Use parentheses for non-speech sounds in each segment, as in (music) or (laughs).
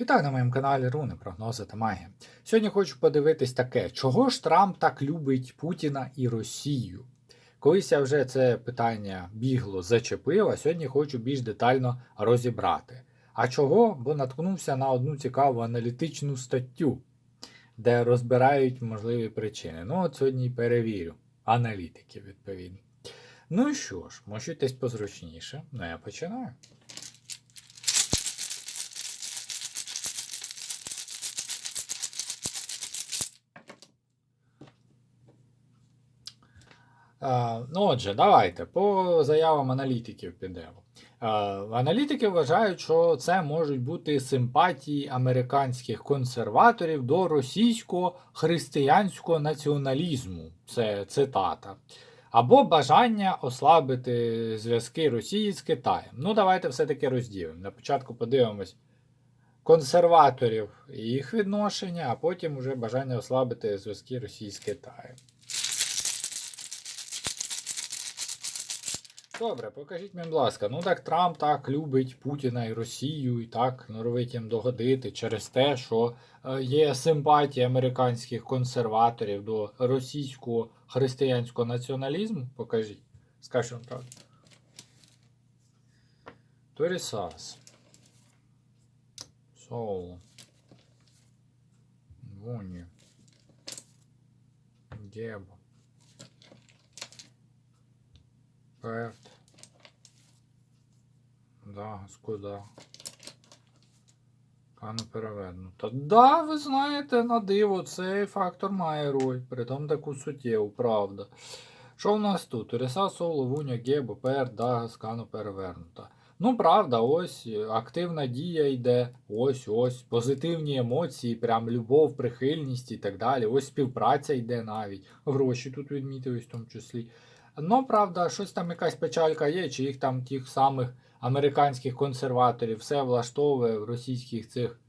Вітаю на моєму каналі Руни, прогнози та магія. Сьогодні хочу подивитись таке, чого ж Трамп так любить Путіна і Росію? Колись я вже це питання бігло зачепив, а сьогодні хочу більш детально розібрати. А чого? Бо наткнувся на одну цікаву аналітичну статтю, де розбирають можливі причини. Ну, от сьогодні перевірю. Аналітики, відповідно. Ну і що ж, мочитесь позручніше. Ну я починаю. Ну, отже, давайте по заявам аналітиків підемо. Аналітики вважають, що це можуть бути симпатії американських консерваторів до російського християнського націоналізму. Це цитата. Або бажання ослабити зв'язки Росії з Китаєм. Ну, давайте все-таки розділимо. На початку подивимось консерваторів і їх відношення, а потім уже бажання ослабити зв'язки Росії з Китаєм. Добре, покажіть мені, будь ласка, ну так Трамп так любить Путіна і Росію, і так норовить їм догодити через те, що е, є симпатія американських консерваторів до російського християнського націоналізму. Покажіть. Скажіть вам правду. Торісас. Соул. Вуні. Гебо. Перт. Да, скуда. Пану переверну. Та да, ви знаєте, на диво, цей фактор має роль. Притом таку суттєву, правда. Що в нас тут? Уреса, Соло, Вуня, Гебо, Пер, Дага, Скану перевернута. Ну, правда, ось е, активна дія йде, ось ось позитивні емоції, прям любов, прихильність і так далі. Ось співпраця йде навіть. Гроші тут відмітились в тому числі. Ну, правда, щось там якась печалька є, чи їх там тих самих американських консерваторів все влаштовує в російських цих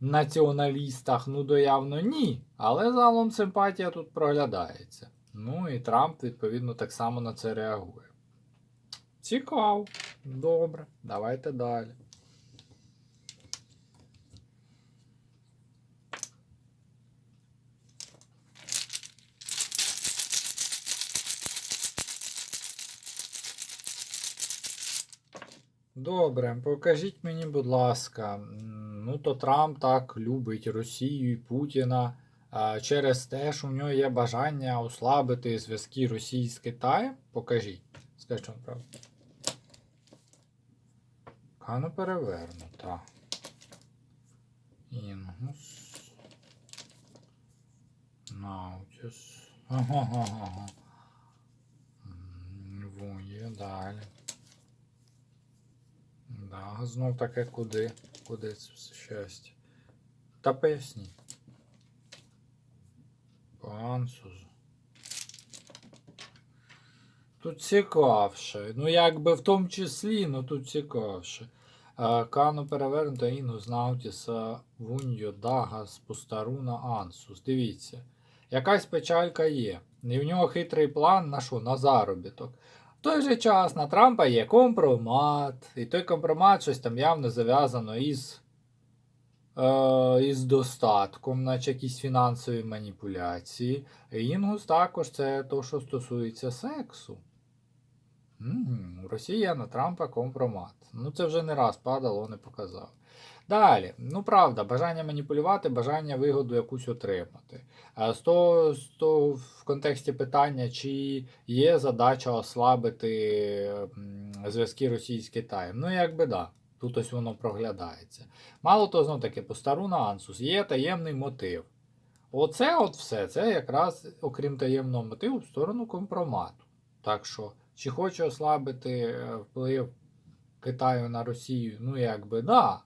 націоналістах, ну доявно ні. Але загалом симпатія тут проглядається. Ну і Трамп, відповідно, так само на це реагує. Цікаво. Добре, давайте далі. Добре, покажіть мені, будь ласка, ну то Трамп так любить Росію і Путіна через те, що в нього є бажання ослабити зв'язки Росії з Китаєм. Покажіть. Скажіть вам правду. Кану перевернута. Інгус. Наутіс. Ага-га-га. Вує далі. Да, знов таке куди? Куди це все щастя? Та поясніть. Пансуз. Тут цікавше. Ну, якби в тому числі, ну тут цікавше. Кану перевернута Інгус Наутіса Вуньо Дагас Пустаруна Ансус. Дивіться. Якась печалька є. І в нього хитрий план на що? На заробіток. Той же час на Трампа є компромат, і той компромат щось там явно зав'язано із, е, із достатком, наче якісь фінансові маніпуляції. Інгус також це то, що стосується сексу. Мгм, Росія на Трампа компромат. Ну це вже не раз падало, не показав. Далі, ну правда, бажання маніпулювати, бажання вигоду якусь отримати. З того, з того в контексті питання, чи є задача ослабити зв'язки Росії з Китаєм. Ну, якби да. Тут ось воно проглядається. Мало того, знов таки, по стару на Ансус є таємний мотив. Оце от все, це якраз, окрім таємного мотиву, в сторону компромату. Так що, чи хоче ослабити е, вплив Китаю на Росію, ну якби да.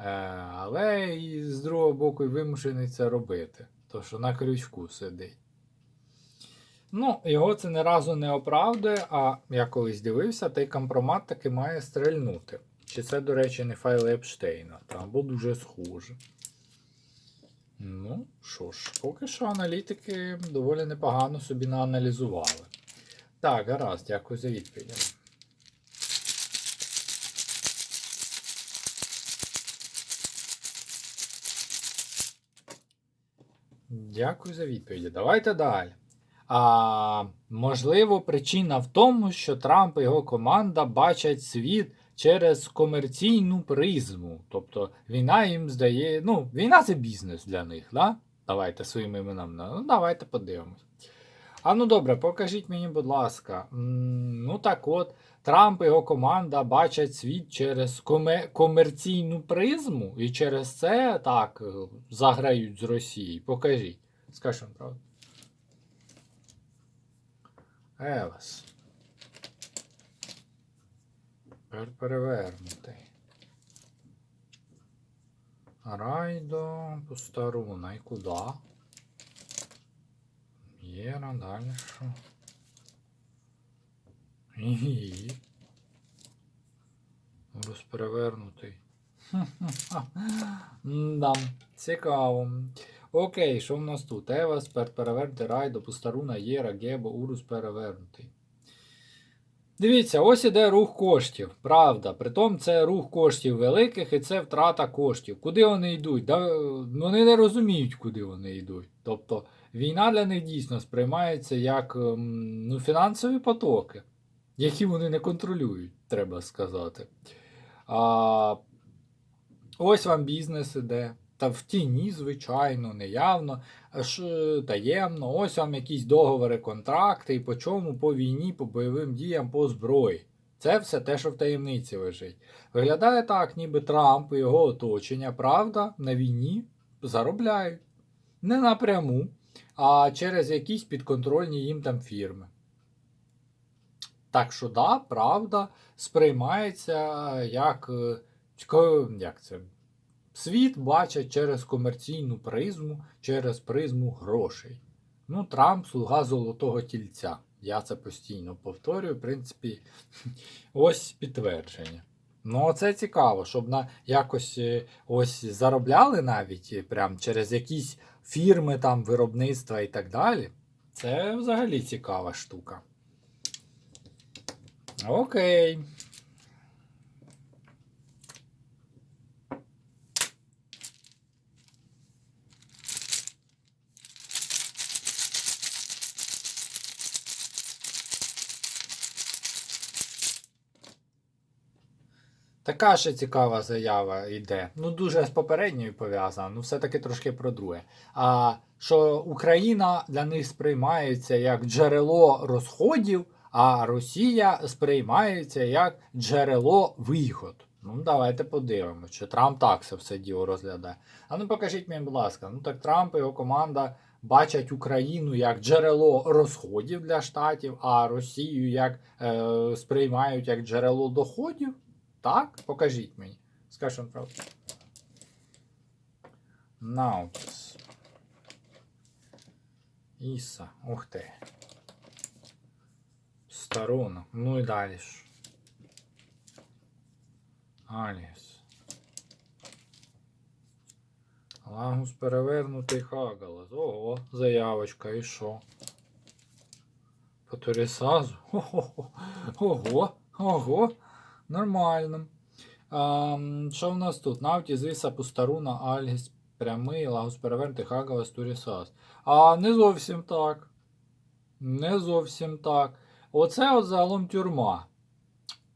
Е, але і з другого боку вимушений це робити. То що на крючку сидить. Ну, його це ні разу не оправдує, а я колись дивився, той компромат таки має стрельнути. Чи це, до речі, не файл Епштейна, та, або дуже схоже. Ну, що ж, поки що аналітики доволі непогано собі нааналізували. Так, гаразд, дякую за відповідь. Дякую за відповіді. Давайте далі. А, Можливо, причина в тому, що Трамп і його команда бачать світ через комерційну призму. Тобто війна їм здає. Ну, війна це бізнес для них. да? Давайте своїми іменами. Ну, давайте подивимось. А ну добре, покажіть мені, будь ласка. Ну так от, Трамп і його команда бачать світ через коме- комерційну призму і через це так е, заграють з Росією. Покажіть. Скажи вам правду. Евес. Тепер перевернутий. Райдо, Пустаруна. І куди? Єра, далі що? І. Розперевернутий. (laughs) Да, цікаво. Окей, що в нас тут? Евас, перевернути, Райдо, Пустаруна, Єра, Гебо, Урус перевернутий. Дивіться, ось іде рух коштів. Правда. Притом це рух коштів великих і це втрата коштів. Куди вони йдуть? Да, вони не розуміють, куди вони йдуть. Тобто війна для них дійсно сприймається як ем, ну, фінансові потоки, які вони не контролюють, треба сказати. А, ось вам бізнес іде. Та в тіні, звичайно, неявно, аж е, таємно. Ось вам якісь договори, контракти, і по чому, по війні, по бойовим діям, по зброї. Це все те, що в таємниці лежить. Виглядає так, ніби Трамп і його оточення, правда, на війні заробляють. Не напряму, а через якісь підконтрольні їм там фірми. Так що, да, правда, сприймається як, е, як це, світ бачать через комерційну призму, через призму грошей. Ну, Трамп слуга золотого тільця. Я це постійно повторюю. В принципі, (laughs) ось підтвердження. Ну, це цікаво, щоб на якось е, ось заробляли навіть е, прям через якісь фірми, там, виробництва і так далі. Це взагалі цікава штука. Окей. Така ще цікава заява йде. Ну, дуже з попередньою пов'язана, ну все-таки трошки про друге. А що Україна для них сприймається як джерело розходів, а Росія сприймається як джерело вигод. Ну, давайте подивимося, чи Трамп так це все діло розглядає. А ну покажіть мені, будь ласка, ну так Трамп і його команда бачать Україну як джерело розходів для штатів, а Росію як е, сприймають як джерело доходів. Так? Покажіть мені. Скажіть вам правду. Наутіс. Іса. Ух ти. Сторона. Ну і далі. ж. Аліс. Лагус перевернутий Хагалас. Ого, заявочка, і що? По Турісазу? Ого, ого, ого. Нормально. Що в нас тут? Навті, Звіса, Пустаруна, Альгіс, прямий, Лагус перевернутий, Хагалас, Турісас. А не зовсім так. Не зовсім так. Оце от загалом тюрма.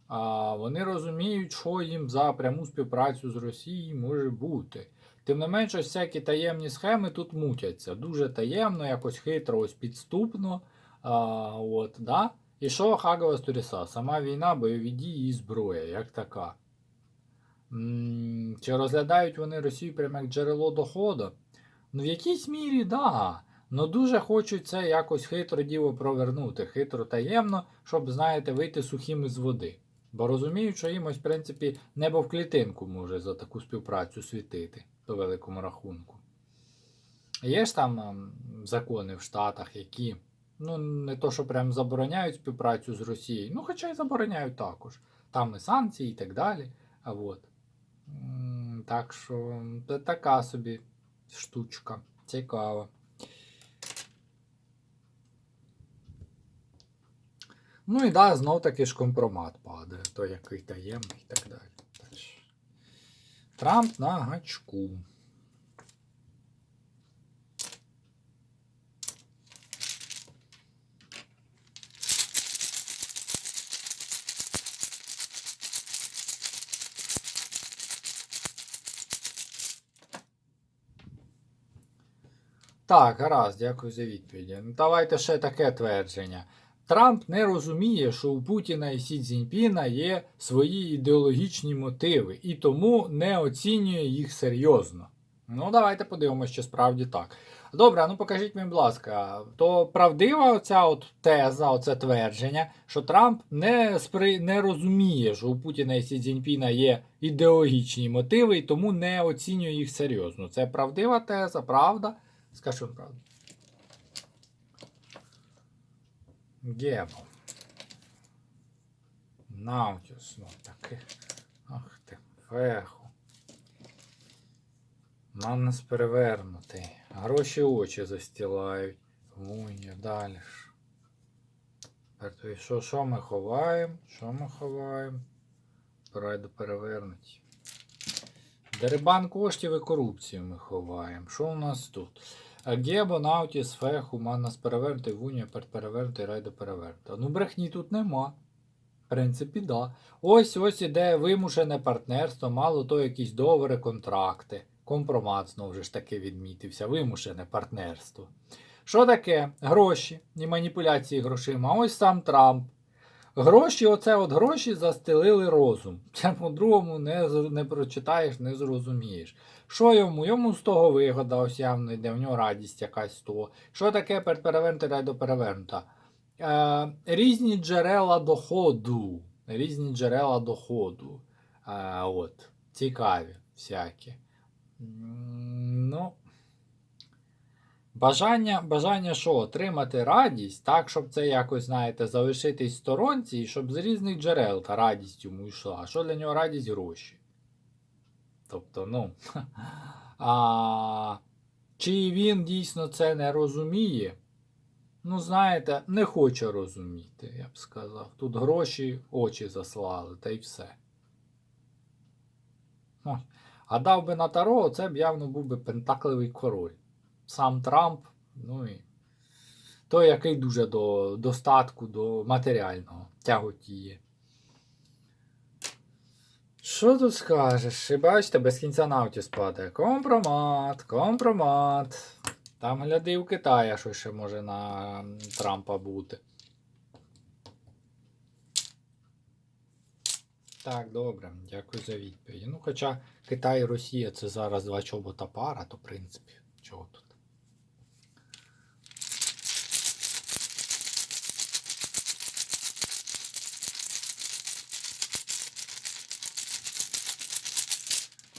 А, вони розуміють, що їм за пряму співпрацю з Росією може бути. Тим не менше, всякі таємні схеми тут мутяться. Дуже таємно, якось хитро, ось підступно. А, от, да? І що Хагова Сторіса? Сама війна, бойові дії і зброя, як така. Чи розглядають вони Росію прямо як джерело доходу? Ну, в якійсь мірі, да. Ну дуже хочуть це якось хитро діло провернути, хитро таємно, щоб, знаєте, вийти сухим із води. Бо розуміють, що їм ось, в принципі, небо в клітинку може за таку співпрацю світити по великому рахунку. Є ж там закони в Штатах, які ну, не то, що прям забороняють співпрацю з Росією, ну, хоча й забороняють також. Там і санкції і так далі. А от. Так що це така собі штучка. Цікава. Ну і да, знов таки ж компромат падає, той який таємний і так далі. Трамп на гачку. Так, гаразд, дякую за відповіді. Ну, Давайте ще таке твердження. Трамп не розуміє, що у Путіна і Сі Цзіньпіна є свої ідеологічні мотиви, і тому не оцінює їх серйозно. Ну, давайте подивимося, що справді так. Добре, ну покажіть мені, будь ласка, то правдива оця от теза, оце твердження, що Трамп не, спри... не розуміє, що у Путіна і Сі Цзіньпіна є ідеологічні мотиви, і тому не оцінює їх серйозно. Це правдива теза, правда? Скажу правду. Гебо. Наутіус, ну таки. Ах ти, феху. Маннас перевернутий. Гроші очі застілають. Вуня, далі ж. Що, що ми ховаємо? Що ми ховаємо? Прайду перевернуті. Дерибан коштів і корупцію ми ховаємо. Що у нас тут? Гебо, Наутіс, Феху, Маннас перевернутий, Вуня, перевернутий, Райдо перевернута. Ну, брехні тут нема. В принципі, да. Ось ось іде вимушене партнерство, мало то якісь договори, контракти. Компромат знову ж таки відмітився. Вимушене партнерство. Що таке? Гроші і маніпуляції грошима. Ось сам Трамп. Гроші, оце от гроші застелили розум. Це по-другому не, не прочитаєш, не зрозумієш. Що йому? Йому з того вигода, ось явно йде, в нього радість якась з того. Що таке пер- перевернута райдо перевернута? Е, різні джерела доходу. Різні джерела доходу. Е, от, цікаві всякі. Ну. Бажання, бажання що? Отримати радість, так, щоб це якось, знаєте, залишитись в сторонці, і щоб з різних джерел та радість йому йшла. А що для нього радість гроші? Тобто, ну. (laughs) А, чи він дійсно це не розуміє? Ну, знаєте, не хоче розуміти, я б сказав. Тут гроші очі заслали, та й все. А дав би на Таро, це б явно був би пентакливий король. Сам Трамп, ну і той, який дуже до достатку, до матеріального тяготіє. Що тут скажеш? І бачите, без кінця Наутіс падає. Компромат, компромат. Там гляди в Китаї, що ще може на Трампа бути. Так, добре, дякую за відповідь. Ну, хоча Китай і Росія це зараз два чобота пара, то в принципі, чого тут?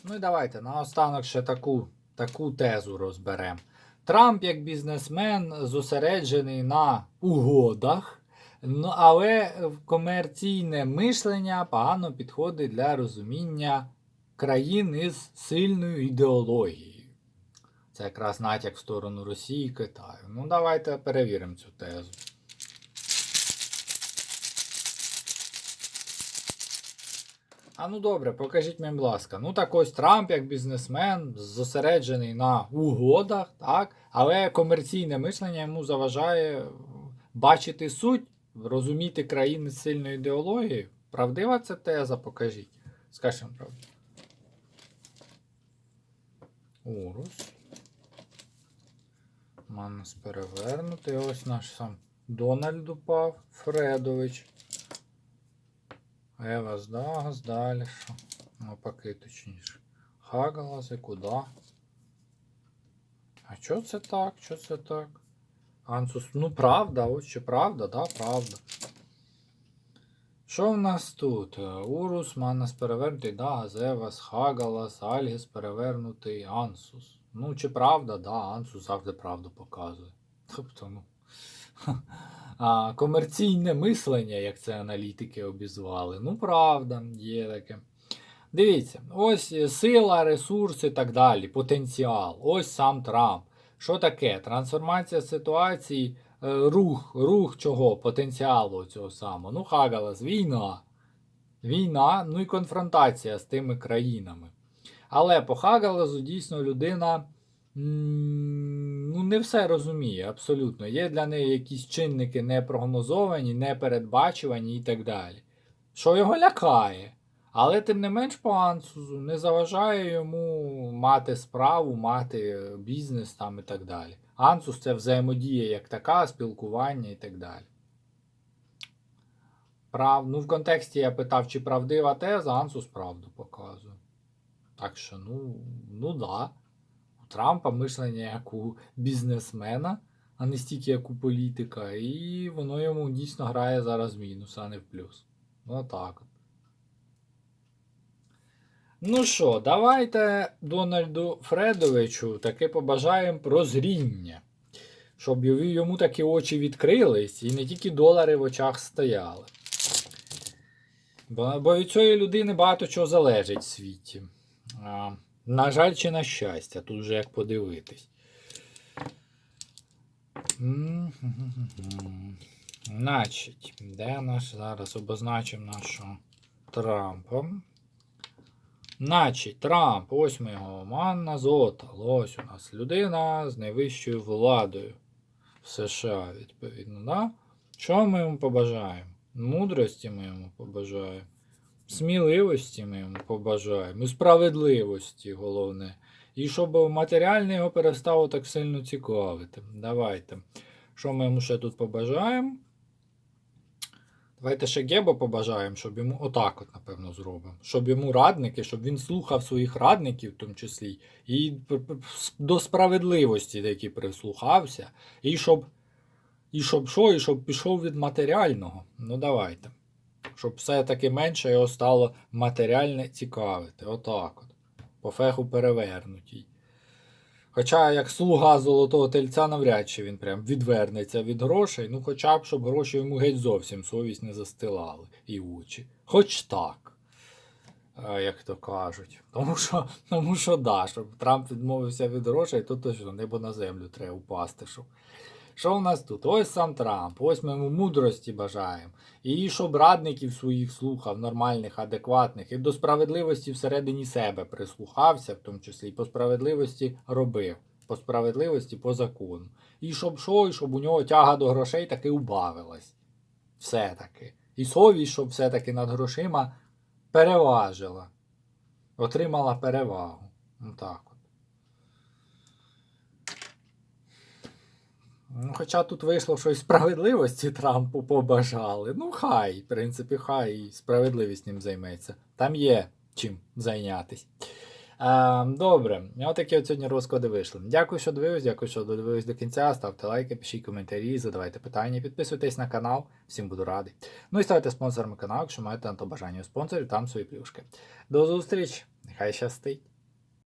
Ну і давайте наостанок ще таку, таку тезу розберемо. Трамп як бізнесмен зосереджений на угодах, ну, але комерційне мишлення погано підходить для розуміння країн із сильною ідеологією. Це якраз натяк в сторону Росії і Китаю. Ну, давайте перевіримо цю тезу. А ну добре, покажіть мені, будь ласка. Ну так ось Трамп, як бізнесмен, зосереджений на угодах, так? але комерційне мишлення йому заважає бачити суть, розуміти країни з сильною ідеологією. Правдива це теза, покажіть. Вам правду. Урус. Манус перевернутий. Ось наш сам Дональд упав. Фредович. Евас Дагас, далі що? Навпаки, точніше. Хагалази, куди? А чо це так? Чо це так? Ансус, ну правда, ось що правда, да, правда. Що в нас тут? Урус, Маннас перевернутий, Дагас, Евас, Хагалас, Альгіс перевернутий, Ансус. Ну, чи правда, да, Ансус завжди правду показує. Тобто, ну. (laughs) А, комерційне мислення, як це аналітики обізвали. Ну, правда, є таке. Дивіться, ось сила, ресурси і так далі, потенціал. Ось сам Трамп. Що таке? Трансформація ситуації, е, рух, рух чого? Потенціалу цього самого. Ну, Хагалас, війна. Війна, ну і конфронтація з тими країнами. Але по Хагалазу дійсно людина м, не все розуміє абсолютно. Є для неї якісь чинники непрогнозовані, непередбачувані і так далі. Що його лякає. Але тим не менш по Ансузу не заважає йому мати справу, мати бізнес там і так далі. Ансус це взаємодія як така, спілкування і так далі. Прав... Ну, в контексті я питав, чи правдива теза, Ансус правду показує. Так що, ну, ну да. Трампа мишлення як у бізнесмена, а не стільки як у політика. І воно йому дійсно грає зараз в мінус, а не в плюс. Ну так. Ну що, давайте Дональду Фредовичу таки побажаємо прозріння. Щоб йому такі очі відкрились і не тільки долари в очах стояли. Бо від цієї людини багато чого залежить в світі. На жаль, чи на щастя, тут вже як подивитись. Значить, де наш зараз обозначимо нашого Трампа. Значить, Трамп, ось ми його манна зота. Ось у нас людина з найвищою владою в США, відповідно. Да? Що ми йому побажаємо? Мудрості ми йому побажаємо. Сміливості ми йому побажаємо. Справедливості, головне. І щоб матеріальне його перестало так сильно цікавити. Давайте. Що ми йому ще тут побажаємо? Давайте ще Гебо побажаємо, щоб йому отак, от, напевно, зробимо. Щоб йому радники, щоб він слухав своїх радників, в тому числі, і до справедливості таки прислухався, і щоб, і щоб що, і щоб пішов від матеріального. Ну давайте. Щоб все-таки менше його стало матеріальне цікавити. Отак от. По феху перевернутій. Хоча як слуга золотого тельця навряд чи він прям відвернеться від грошей, ну хоча б, щоб гроші йому геть зовсім совість не застилали і очі. Хоч так, як то кажуть. Тому що, тому що да, щоб Трамп відмовився від грошей, то точно небо на землю треба упасти. Щоб. Що у нас тут? Ось сам Трамп, ось ми йому мудрості бажаємо. І щоб радників своїх слухав, нормальних, адекватних, і до справедливості всередині себе прислухався, в тому числі, і по справедливості робив, по справедливості по закону. І щоб що, і щоб у нього тяга до грошей таки убавилась. Все-таки. І совість, щоб все-таки над грошима переважила. Отримала перевагу. Ну так от. Ну, хоча тут вийшло щось справедливості Трампу побажали. Ну, хай, в принципі, хай і справедливість ним займеться. Там є чим зайнятись. А, добре, отакі от сьогодні розклади вийшли. Дякую, що дивились, дякую, що додивились до кінця. Ставте лайки, пишіть коментарі, задавайте питання, підписуйтесь на канал, всім буду радий. Ну і ставте спонсорами каналу, якщо маєте на то бажання у спонсорів, там свої плюшки. До зустрічі, нехай щастить!